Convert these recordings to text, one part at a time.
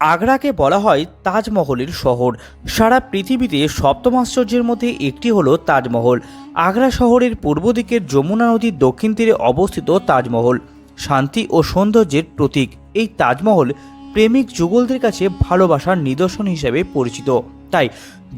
আগ্রাকে বলা হয় তাজমহলের শহর। সারা পৃথিবীতে সপ্তম আশ্চর্যের মধ্যে একটি হলো তাজমহল। আগ্রা শহরের পূর্ব দিকের যমুনা নদীর দক্ষিণ তীরে অবস্থিত তাজমহল। শান্তি ও সৌন্দর্যের প্রতীক। এই তাজমহল প্রেমিক যুগলদের কাছে ভালোবাসার নিদর্শন হিসেবে পরিচিত। তাই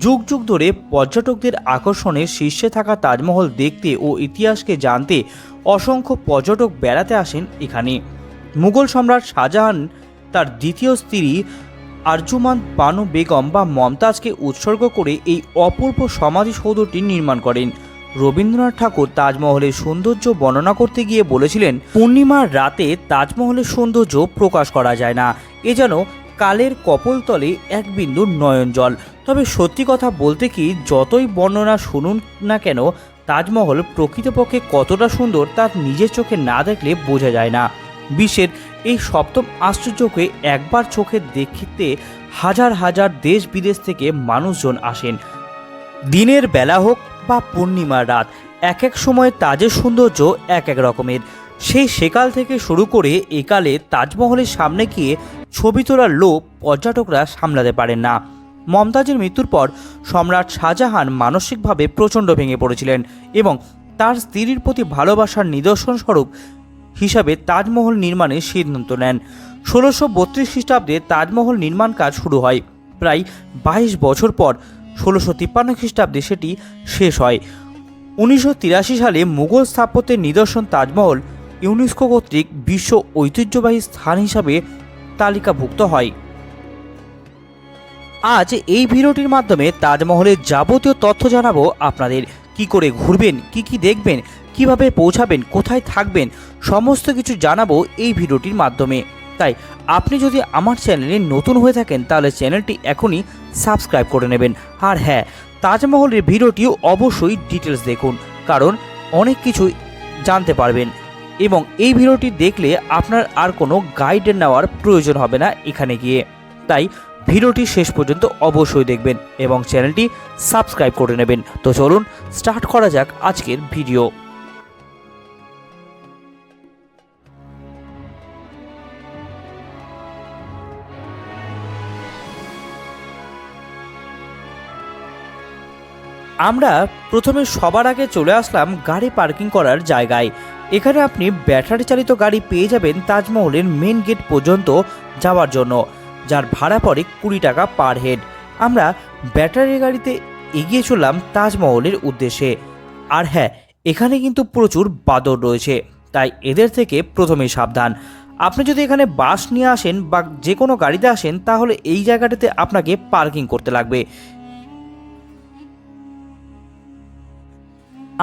যুগ যুগ ধরে পর্যটকদের আকর্ষণের শীর্ষে থাকা তাজমহল দেখতে ও ইতিহাসকে জানতে অসংখ্য পর্যটক বেড়াতে আসেন এখানে। মুঘল সম্রাট শাহজাহান তার দ্বিতীয় স্ত্রী আরজুমান বানু বেগম বা মমতাজকে উৎসর্গ করে এই অপূর্ব সমাধিসৌধটি নির্মাণ করেন। রবীন্দ্রনাথ ঠাকুর তাজমহলের সৌন্দর্য বর্ণনা করতে গিয়ে বলেছিলেন, পূর্ণিমার রাতে তাজমহলের সৌন্দর্য প্রকাশ করা যায় না। এ যেন কালের কপলতলে এক বিন্দু নয়ন জল। তবে সত্যি কথা বলতে কি, যতই বর্ণনা শুনুন না কেন, তাজমহল প্রকৃতপক্ষে কতটা সুন্দর তার নিজের চোখে না দেখলে বোঝা যায় না। বিশ্বের এই সপ্তম আশ্চর্যকে একবার চোখে দেখতে হাজার হাজার দেশ বিদেশ থেকে মানুষজন আসেন। দিনের বেলা হোক বা পূর্ণিমার রাত, এক এক সময় তাজের সৌন্দর্য এক এক রকমের। সেই সেকাল থেকে শুরু করে একালে তাজমহলের সামনে গিয়ে ছবি তোলার লোভ পর্যটকরা সামলাতে পারেন না। মমতাজের মৃত্যুর পর সম্রাট শাহজাহান মানসিকভাবে প্রচণ্ড ভেঙে পড়েছিলেন এবং তার স্ত্রীর প্রতি ভালোবাসার নিদর্শন স্বরূপ হিসাবে তাজমহল নির্মাণের সিদ্ধান্ত নেন। ষোলোশো বত্রিশ খ্রিস্টাব্দে তাজমহল নির্মাণ কাজ শুরু হয়। প্রায় বাইশ বছর পর ষোলোশো তিপ্পান্ন খ্রিস্টাব্দে সেটি শেষ হয়। উনিশশো তিরাশি সালে মুঘল স্থাপত্যের নিদর্শন তাজমহল ইউনেস্কো কর্তৃক বিশ্ব ঐতিহ্যবাহী স্থান হিসাবে তালিকাভুক্ত হয়। আজ এই ভিডিওটির মাধ্যমে তাজমহলের যাবতীয় তথ্য জানাব আপনাদের। কি করে ঘুরবেন, কি কি দেখবেন কীভাবে পৌঁছাবেন, কোথায় থাকবেন, সমস্ত কিছু জানাব এই ভিডিওটির মাধ্যমে। তাই আপনি যদি আমার চ্যানেলে নতুন হয়ে থাকেন, তাহলে চ্যানেলটি এখনই সাবস্ক্রাইব করে নেবেন। আর হ্যাঁ তাজমহলের ভিডিওটিও অবশ্যই ডিটেলস দেখুন, কারণ অনেক কিছু জানতে পারবেন। এবং এই ভিডিওটি দেখলে আপনার আর কোনো গাইড নেওয়ার প্রয়োজন হবে না এখানে গিয়ে। তাই ভিডিওটি শেষ পর্যন্ত অবশ্যই দেখবেন এবং চ্যানেলটি সাবস্ক্রাইব করে নেবেন। তো চলুন, স্টার্ট করা যাক আজকের ভিডিও। আমরা প্রথমে সবার আগে চলে আসলাম গাড়ি পার্কিং করার জায়গায়। এখানে আপনি ব্যাটারি চালিত গাড়ি পেয়ে যাবেন তাজমহলের মেন গেট পর্যন্ত যাওয়ার জন্য, যার ভাড়া পড়ে কুড়ি টাকা পার হেড আমরা ব্যাটারি গাড়িতে এগিয়ে চললাম তাজমহলের উদ্দেশ্যে। আর হ্যাঁ এখানে কিন্তু প্রচুর বাদর রয়েছে, তাই এদের থেকে প্রথমেই সাবধান। আপনি যদি এখানে বাস নিয়ে আসেন বা যে কোনো গাড়িতে আসেন, তাহলে এই জায়গাটাতে আপনাকে পার্কিং করতে লাগবে।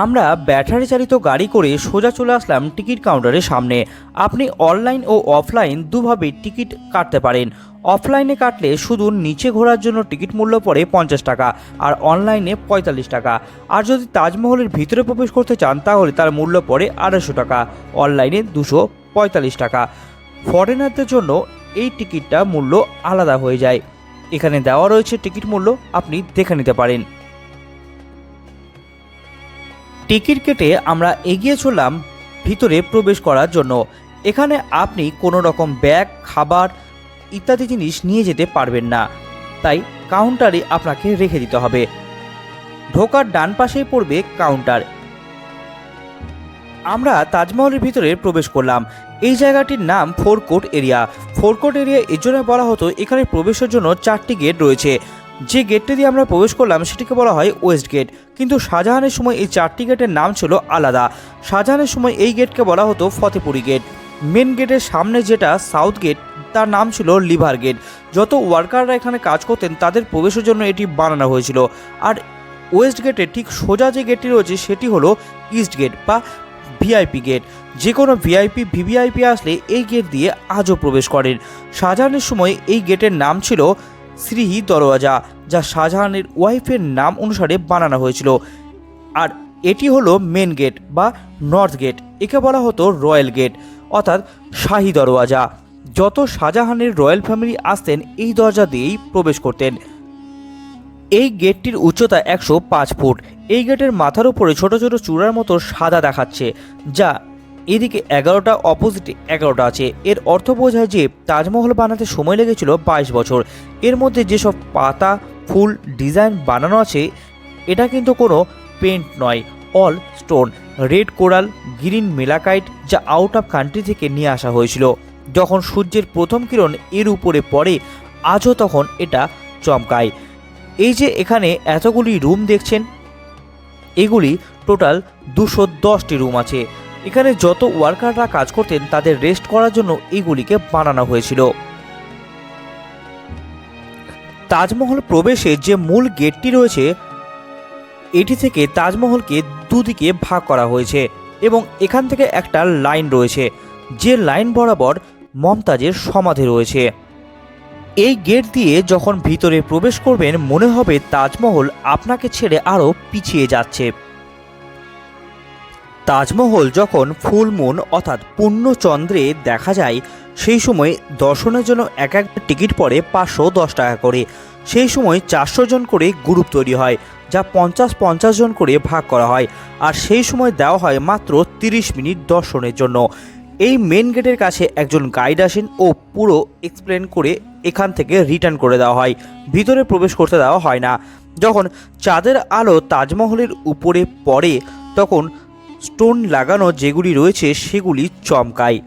আমরা ব্যাটারি চালিত গাড়ি করে সোজা চলে আসলাম টিকিট কাউন্টারের সামনে। আপনি অনলাইন ও অফলাইন দুভাবে টিকিট কাটতে পারেন। অফলাইনে কাটলে শুধু নিচে ঘোরার জন্য টিকিট মূল্য পড়ে পঞ্চাশ টাকা আর অনলাইনে পঁয়তাল্লিশ টাকা। আর যদি তাজমহলের ভিতরে প্রবেশ করতে চান, তাহলে তার মূল্য পড়ে আড়াইশো টাকা, অনলাইনে দুশো পঁয়তাল্লিশ টাকা। ফরেনারদের জন্য এই টিকিটটা মূল্য আলাদা হয়ে যায়। এখানে দেওয়া রয়েছে টিকিট মূল্য, আপনি দেখে নিতে পারেন। টিকিট কেটে আমরা এগিয়ে চললাম ভিতরে প্রবেশ করার জন্য। এখানে আপনি কোনো রকম ব্যাগ, খাবার ইত্যাদি জিনিস নিয়ে যেতে পারবেন না। তাই কাউন্টারে আপনাকে রেখে দিতে হবে। ঢোকার ডান পাশেই পড়বে কাউন্টার। আমরা তাজমহলের ভিতরে প্রবেশ করলাম। এই জায়গাটির নাম ফোরকোট এরিয়া। ফোরকোট এরিয়া এর জন্য বলা হতো এখানে প্রবেশের জন্য চারটি গেট রয়েছে। যে গেটটি দিয়ে আমরা প্রবেশ করলাম সেটিকে বলা হয় ওয়েস্ট গেট কিন্তু শাহজাহানের সময় এই চারটি গেটের নাম ছিল আলাদা। শাহজাহানের সময় এই গেটকে বলা হতো ফতেপুরি গেট মেন গেটের সামনে যেটা সাউথ গেট তার নাম ছিল লিভার গেট যত ওয়ার্কাররা এখানে কাজ করতেন, তাদের প্রবেশের জন্য এটি বানানো হয়েছিল। আর ওয়েস্ট গেটের ঠিক সোজা যে গেটটি রয়েছে, সেটি হলো ইস্ট গেট বা ভিআইপি গেট যে কোনো ভিআইপি ভিভিআইপি আসলে এই গেট দিয়ে আজও প্রবেশ করেন। শাহজাহানের সময় এই গেটের নাম ছিল শ্রীহি দরওয়াজা, যা শাহজাহানের ওয়াইফের নাম অনুসারে বানানো হয়েছিল। আর এটি হলো মেন গেট বা নর্থ গেট একে বলা হতো রয়্যাল গেট অর্থাৎ শাহী দরওয়াজা। যত শাহজাহানের রয়্যাল ফ্যামিলি আসতেন, এই দরজা দিয়েই প্রবেশ করতেন। এই গেটটির উচ্চতা একশো পাঁচ ফুট। এই গেটের মাথার উপরে ছোট ছোট চূড়ার মতো সাদা দেখাচ্ছে, যা এদিকে এগারোটা অপোজিটে এগারোটা আছে। এর অর্থ বোঝায় যে তাজমহল বানাতে সময় লেগেছিল বাইশ বছর। এর মধ্যে যেসব পাতা, ফুল, ডিজাইন বানানো আছে, এটা কিন্তু কোনো পেন্ট নয়। All stone red coral green malachite যা আউট অফ কান্ট্রি থেকে নিয়ে আসা হয়েছিল। যখন সূর্যের প্রথম কিরণ এর উপরে পড়ে, আজও তখন এটা চমকায়। এই যে এখানে এতগুলি রুম দেখছেন, এগুলি টোটাল দুশো দশটি রুম আছে। এখানে যত ওয়ার্কাররা কাজ করতেন, তাদের রেস্ট করার জন্য এগুলিকে বানানো হয়েছিল। তাজমহল প্রবেশে যে মূল গেটটি রয়েছে, এটি থেকে তাজমহলকে দুদিকে ভাগ করা হয়েছে এবং এখান থেকে একটা লাইন রয়েছে, যে লাইন বরাবর মমতাজের সমাধি রয়েছে। এই গেট দিয়ে যখন ভিতরে প্রবেশ করবেন, মনে হবে তাজমহল আপনাকে ছেড়ে আরও পিছিয়ে যাচ্ছে। তাজমহল যখন ফুল, মুন অর্থাৎ পূর্ণচন্দ্রে দেখা যায়, সেই সময় দর্শনের জন্য এক এক টিকিট পড়ে পাঁচশো দশ টাকা করে। সেই সময় চারশো জন করে গ্রুপ তৈরি হয়, যা পঞ্চাশ পঞ্চাশ জন করে ভাগ করা হয়, আর সেই সময় দেওয়া হয় মাত্র তিরিশ মিনিট দর্শনের জন্য। এই মেন গেটের কাছে একজন গাইড আসেন ও পুরো এক্সপ্লেন করে এখান থেকে রিটার্ন করে দেওয়া হয়। ভিতরে প্রবেশ করতে দেওয়া হয় না। যখন চাঁদের আলো তাজমহলের উপরে পড়ে, তখন স্টোন লাগানো যেগুলি রয়েছে সেগুলি চমকায়।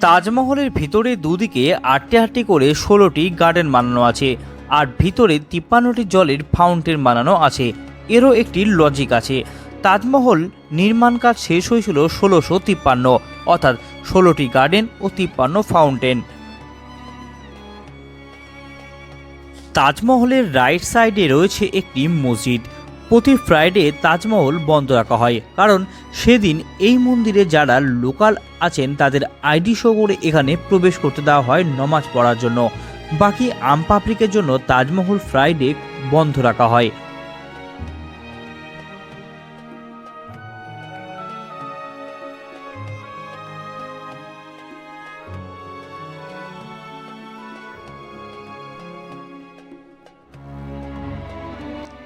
তাজমহলের ভিতরে দুদিকে আটটি আটটি করে ষোলোটি গার্ডেন বানানো আছে, আর ভিতরে তিপ্পান্নটি জলের ফাউন্টেন বানানো আছে। এরও একটি লজিক আছে। তাজমহল নির্মাণ কাজ শেষ হয়েছিল ষোলোশো তিপ্পান্ন, অর্থাৎ ষোলোটি গার্ডেন ও তিপ্পান্ন ফাউন্টেন। তাজমহলের রাইট সাইডে রয়েছে একটি মসজিদ। প্রতি ফ্রাইডে তাজমহল বন্ধ রাখা হয়। কারণ সেদিন এই মন্দিরে যারা লোকাল আছেন, তাদের আইডি শো করে এখানে প্রবেশ করতে দেওয়া হয় নমাজ পড়ার জন্য। বাকি আম পাবলিকের জন্য তাজমহল ফ্রাইডে বন্ধ রাখা হয়।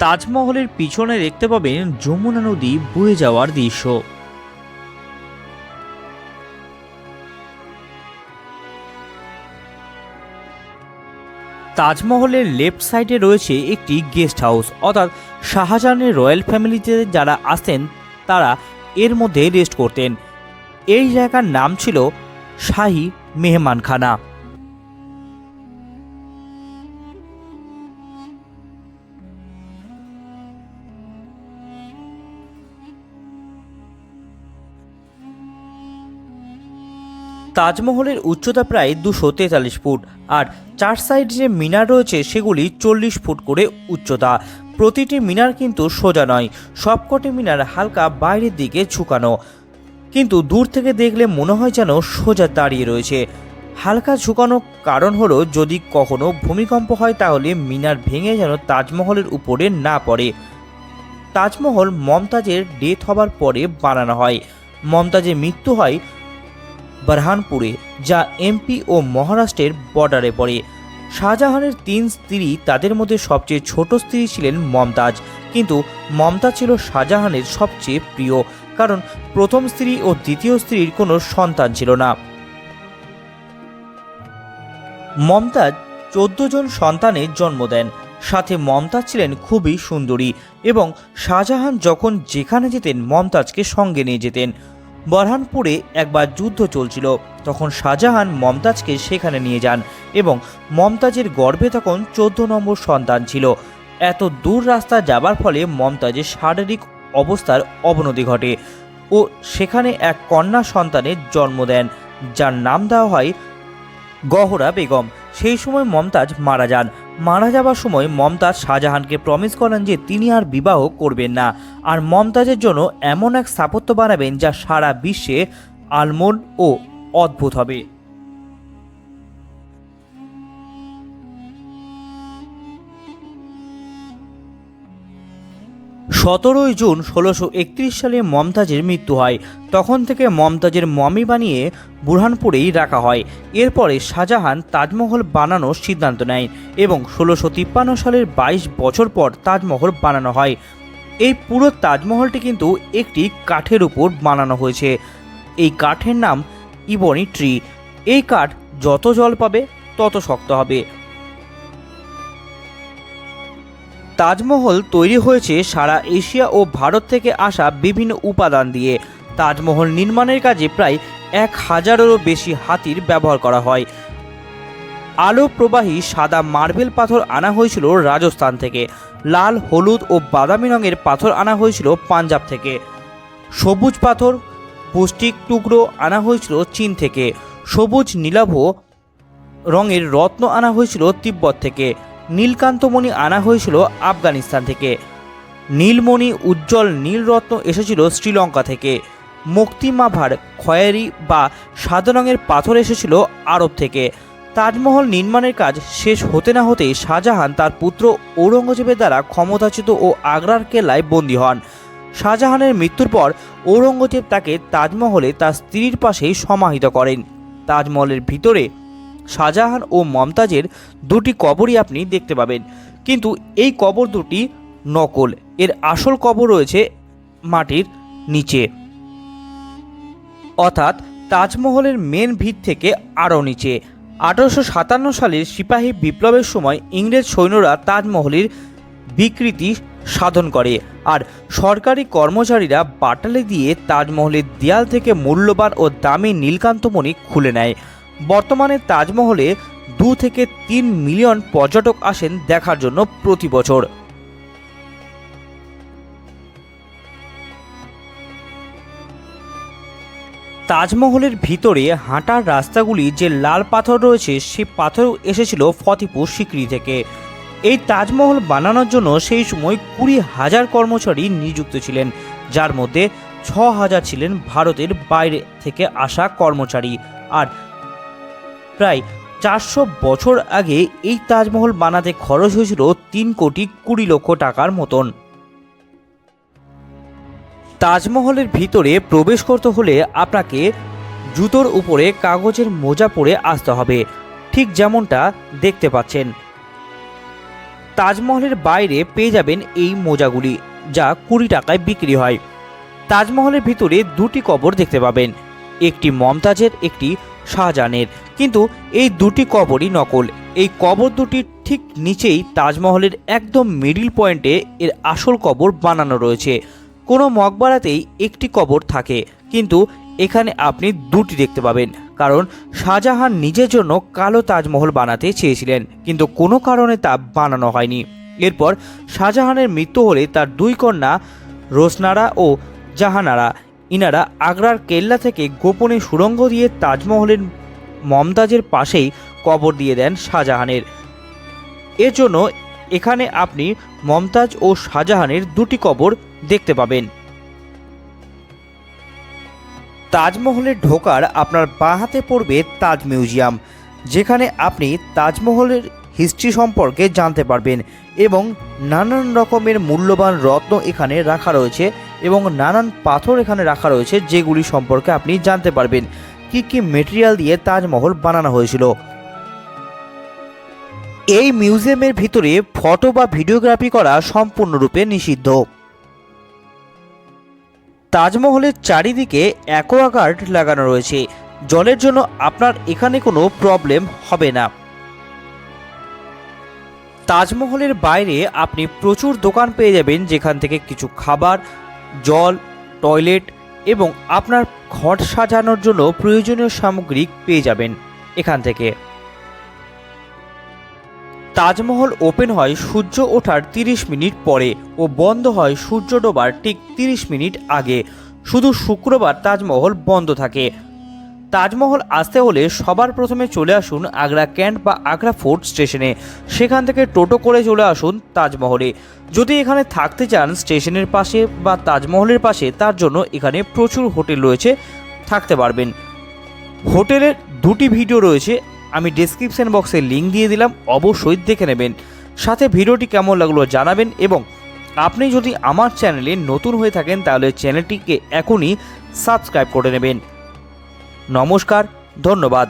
তাজমহলের পিছনে দেখতে পাবেন যমুনা নদী বয়ে যাওয়ার দৃশ্য। তাজমহলের লেফট সাইডে রয়েছে একটি গেস্ট হাউস। অর্থাৎ শাহজাহানের রয়্যাল ফ্যামিলিতে যারা আসেন তারা এর মধ্যে রেস্ট করতেন। এই জায়গার নাম ছিল শাহী মেহমানখানা। তাজমহলের উচ্চতা প্রায় দুশো তেতাল্লিশ ফুট আর চার সাইড যে মিনার রয়েছে সেগুলি চল্লিশ ফুট করে উচ্চতা। প্রতিটি মিনার কিন্তু সোজা নয়, সবকটি মিনার হালকা বাইরের দিকে ঝুঁকানো। কিন্তু দূর থেকে দেখলে মনে হয় যেন সোজা দাঁড়িয়ে রয়েছে। হালকা ঝুঁকানো কারণ হলো যদি কখনো ভূমিকম্প হয় তাহলে মিনার ভেঙে যেন তাজমহলের উপরে না পড়ে। তাজমহল মমতাজের ডেথ হবার পরে বানানো হয়। মমতাজের মৃত্যু হয় বারহানপুরে, যা এমপি ও মহারাষ্ট্রের বর্ডারে পড়ে। শাহজাহানের তিন স্ত্রী তাদের মধ্যে সবচেয়ে ছোট স্ত্রী ছিলেন মমতাজ। কিন্তু মমতাজ ছিল শাহজাহানের সবচেয়ে প্রিয়, কারণ প্রথম স্ত্রী ও দ্বিতীয় স্ত্রীর কোনো সন্তান ছিল না। মমতাজ চোদ্দ জন সন্তানের জন্ম দেন। সাথে মমতাজ ছিলেন খুবই সুন্দরী এবং শাহজাহান যখন যেখানে যেতেন, মমতাজকে সঙ্গে নিয়ে যেতেন। বরহানপুরে একবার যুদ্ধ চলছিল। তখন শাহজাহান মমতাজকে সেখানে নিয়ে যান এবং মমতাজের গর্ভে তখন চোদ্দ নম্বর সন্তান ছিল। এত দূর রাস্তা যাবার ফলে মমতাজের শারীরিক অবস্থার অবনতি ঘটে ও সেখানে এক কন্যা সন্তানের জন্ম দেন, যার নাম দেওয়া হয় গহরা বেগম। সেই সময় মমতাজ মারা যান। মারা যাবার সময় মমতাজ শাহজাহানকে প্রমিস করেন যে তিনি আর বিবাহ করবেন না। আর মমতাজের জন্য এমন এক স্থাপত্য বানাবেন যা সারা বিশ্বে আলমোড ও অদ্ভুত হবে। সতেরোই জুন ষোলোশো সালে মমতাজের মৃত্যু হয়। তখন থেকে মমতাজের মমি বানিয়ে বুরহানপুরেই রাখা হয়। এরপরে শাহজাহান তাজমহল বানানোর সিদ্ধান্ত নেয় এবং ষোলোশো তিপ্পান্ন সালের বাইশ বছর পর তাজমহল বানানো হয়। এই পুরো তাজমহলটি কিন্তু একটি কাঠের উপর বানানো হয়েছে। এই কাঠের নাম ইবনি ট্রি। এই কাঠ যত জল পাবে, তত শক্ত হবে। তাজমহল তৈরি হয়েছে সারা এশিয়া ও ভারত থেকে আসা বিভিন্ন উপাদান দিয়ে। তাজমহল নির্মাণের কাজে প্রায় এক হাজারেরও বেশি হাতির ব্যবহার করা হয়। আলো প্রবাহী সাদা মার্বেল পাথর আনা হয়েছিল রাজস্থান থেকে। লাল, হলুদ ও বাদামি রঙের পাথর আনা হয়েছিল পাঞ্জাব থেকে। সবুজ পাথর, পুষ্টিক টুকরো আনা হয়েছিল চীন থেকে। সবুজ, নীলাভ রঙের রত্ন আনা হয়েছিল তিব্বত থেকে। নীলকান্তমণি আনা হয়েছিল আফগানিস্তান থেকে। নীলমণি উজ্জ্বল নীলরত্ন এসেছিল শ্রীলঙ্কা থেকে। মুক্তিমাভার খয়েরি বা সাদা রঙের পাথর এসেছিল আরব থেকে। তাজমহল নির্মাণের কাজ শেষ হতে না হতেই শাহজাহান তার পুত্র ঔরঙ্গজেবের দ্বারা ক্ষমতাচ্যুত ও আগ্রার কেল্লায় বন্দী হন। শাহজাহানের মৃত্যুর পর ঔরঙ্গজেব তাকে তাজমহলে তার স্ত্রীর পাশেই সমাহিত করেন। তাজমহলের ভিতরে শাহজাহান ও মমতাজের দুটি কবরই আপনি দেখতে পাবেন। কিন্তু এই কবর দুটি নকল। এর আসল কবর রয়েছে মাটির নিচে। অর্থাৎ তাজমহলের মেন ভিত থেকে আরও নিচে। আঠারোশো সাতান্ন সালের সিপাহী বিপ্লবের সময় ইংরেজ সৈন্যরা তাজমহলের বিকৃতি সাধন করে আর সরকারি কর্মচারীরা বাটালে দিয়ে তাজমহলের দেয়াল থেকে মূল্যবান ও দামি নীলকান্তমণি খুলে নেয়। বর্তমানে তাজমহলে দু থেকে তিন মিলিয়ন পর্যটক আসেন দেখার জন্য প্রতি বছর। তাজমহলের ভিতরে হাঁটার রাস্তাগুলি যে লাল পাথর রয়েছে, সে পাথর এসেছিল ফতেপুর সিকরি থেকে। এই তাজমহল বানানোর জন্য সেই সময় কুড়ি হাজার কর্মচারী নিযুক্ত ছিলেন, যার মধ্যে ছ হাজার ছিলেন ভারতের বাইরে থেকে আসা কর্মচারী। আর প্রায় চারশো বছর আগে এই তাজমহল বানাতে খরচ হয়েছিল তিন কোটি কুড়ি লক্ষ টাকার মতন। তাজমহলের ভিতরে প্রবেশ করতে হলে আপনাকে জুতোর উপরে কাগজের মোজা পরে আসতে হবে, ঠিক যেমনটা দেখতে পাচ্ছেন। তাজমহলের বাইরে পেয়ে যাবেন এই মোজাগুলি, যা কুড়ি টাকায় বিক্রি হয়। তাজমহলের ভিতরে দুটি কবর দেখতে পাবেন, একটি মমতাজের, একটি শাহজাহানের। কিন্তু এই দুটি কবরই নকল। এই কবর দুটির ঠিক নিচেই তাজমহলের একদম মিডিল পয়েন্টে এর আসল কবর বানানো রয়েছে। কোনো মকবরাতেই একটি কবর থাকে, কিন্তু এখানে আপনি দুটি দেখতে পাবেন। কারণ শাহজাহান নিজের জন্য কালো তাজমহল বানাতে চেয়েছিলেন, কিন্তু কোনো কারণে তা বানানো হয়নি। এরপর শাহজাহানের মৃত্যু হলে তার দুই কন্যা রোসনারা ও জাহানারা, ইনারা আগ্রার কেল্লা থেকে গোপনে সুড়ঙ্গ দিয়ে তাজমহলের মমতাজের পাশেই কবর দিয়ে দেন শাহজাহানের। এর জন্য এখানে আপনি মমতাজ ও শাহজাহানের দুটি কবর দেখতে পাবেন। তাজমহলে ঢোকার আপনার বাঁ হাতে পড়বে তাজ মিউজিয়াম, যেখানে আপনি তাজমহলের হিস্ট্রি সম্পর্কে জানতে পারবেন এবং নানান রকমের মূল্যবান রত্ন এখানে রাখা রয়েছে এবং নানান পাথর এখানে রাখা রয়েছে যেগুলি সম্পর্কে আপনি জানতে পারবেন। কি কি মেটেরিয়াল দিয়ে তাজমহল বানানো হয়েছিল। এই মিউজিয়ামের ভিতরে ফটো বা ভিডিওগ্রাফি করা সম্পূর্ণরূপে নিষিদ্ধ। তাজমহলের চারিদিকে অ্যাকোয়াগার্ড লাগানো রয়েছে। জলের জন্য আপনার এখানে কোনো প্রবলেম হবে না। তাজমহলের বাইরে আপনি প্রচুর দোকান পেয়ে যাবেন যেখান থেকে কিছু খাবার, জল টয়লেট এবং আপনার ঘর সাজানোর জন্য প্রয়োজনীয় সামগ্রী পেয়ে যাবেন এখান থেকে। তাজমহল ওপেন হয় সূর্য ওঠার তিরিশ মিনিট পরে ও বন্ধ হয় সূর্য ডোবার ঠিক তিরিশ মিনিট আগে। শুধু শুক্রবার তাজমহল বন্ধ থাকে। তাজমহল আসতে হলে সবার প্রথমে চলে আসুন আগ্রা ক্যান্ট বা আগ্রা ফোর্ট স্টেশনে। সেখান থেকে টোটো করে চলে আসুন তাজমহলে। যদি এখানে থাকতে চান স্টেশনের পাশে বা তাজমহলের পাশে, তার জন্য এখানে প্রচুর হোটেল রয়েছে, থাকতে পারবেন। হোটেলের দুটি ভিডিও রয়েছে, আমি ডেসক্রিপশন বক্সে লিঙ্ক দিয়ে দিলাম, অবশ্যই দেখে নেবেন। সাথে ভিডিওটি কেমন লাগল জানাবেন এবং আপনি যদি আমার চ্যানেলে নতুন হয়ে থাকেন, তাহলে চ্যানেলটিকে এখনই সাবস্ক্রাইব করে নেবেন। নমস্কার ধন্যবাদ।